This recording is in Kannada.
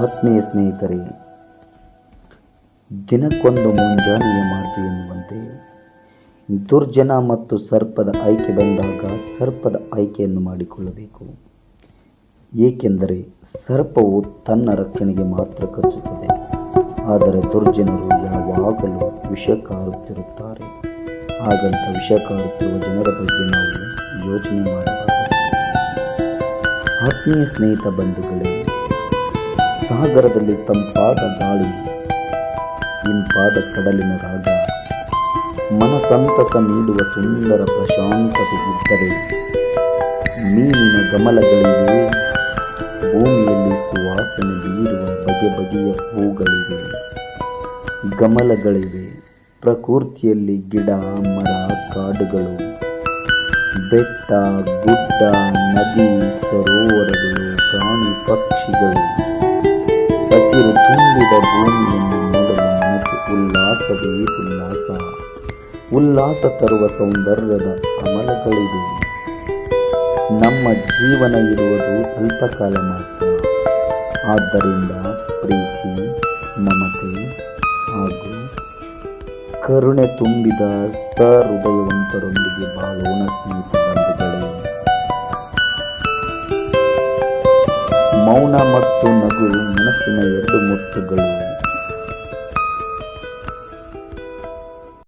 ಆತ್ಮೀಯ ಸ್ನೇಹಿತರೆ, ದಿನಕ್ಕೊಂದು ಮುಂಜಾನೆಯ ಮಾತು ಎನ್ನುವಂತೆ, ದುರ್ಜನ ಮತ್ತು ಸರ್ಪದ ಆಯ್ಕೆ ಬಂದಾಗ ಸರ್ಪದ ಆಯ್ಕೆಯನ್ನು ಮಾಡಿಕೊಳ್ಳಬೇಕು. ಏಕೆಂದರೆ ಸರ್ಪವು ತನ್ನ ರಕ್ಷಣೆಗೆ ಮಾತ್ರ ಕಚ್ಚುತ್ತದೆ ಆದರೆ ದುರ್ಜನರು ಯಾವಾಗಲೂ ವಿಷ ಕಾರುತ್ತಿರುತ್ತಾರೆ ಹಾಗಂತ ವಿಷ ಕಾರುತ್ತಿರುವ ಜನರ ಬಗ್ಗೆ ನಾವು ಯೋಚನೆ ಮಾಡಬಾರದು. ಆತ್ಮೀಯ ಸ್ನೇಹಿತ ಬಂಧುಗಳೇ ಸಾಗರದಲ್ಲಿ ತಂಪಾದ ಗಾಳಿ, ಇಂಪಾದ ಕಡಲಿನ ರಾಗ, ಮನಸಂತಸ ನೀಡುವ ಸುಂದರ ಪ್ರಶಾಂತತೆ ಇದ್ದರೆ ಮೀನಿನ ಗಮಲಗಳಿವೆ, ಭೂಮಿಯಲ್ಲಿ ಸುವಾಸನೆ ಬೀರುವ ಬಗೆ ಬಗೆಯ ಹೂಗಳಿವೆ, ಗಮಲಗಳಿವೆ, ಪ್ರಕೃತಿಯಲ್ಲಿ ಗಿಡ, ಮರ, ಕಾಡುಗಳು, ಬೆಟ್ಟ, ಗುಡ್ಡ, ನದಿ, ಸರೋವರಗಳು, ಪ್ರಾಣಿ ಪಕ್ಷಿಗಳು. ಹಸಿರು ತುಂಬಿದ ಭೂಮಿಯನ್ನು ನೋಡಲು ಮನಕ್ಕೆ ಉಲ್ಲಾಸವೇ ಉಲ್ಲಾಸ. ಉಲ್ಲಾಸ ತರುವ ಸೌಂದರ್ಯದ ಕಮಲಗಳಿವೆ. ನಮ್ಮ ಜೀವನ ಇರುವುದು ಅಲ್ಪಕಾಲ ಮಾತ್ರ. ಆದ್ದರಿಂದ ಪ್ರೀತಿ, ಮಮತೆ ಹಾಗೂ ಕರುಣೆ ತುಂಬಿದ ಸಹೃದಯವಂತರೊಂದಿಗೆ ಬಾಳೋಣ ಸ್ನೇಹಿತ ಮೌನ ಮತ್ತು ನಗು ಮನಸ್ಸಿನ ಎರಡು ಮುತ್ತುಗಳು.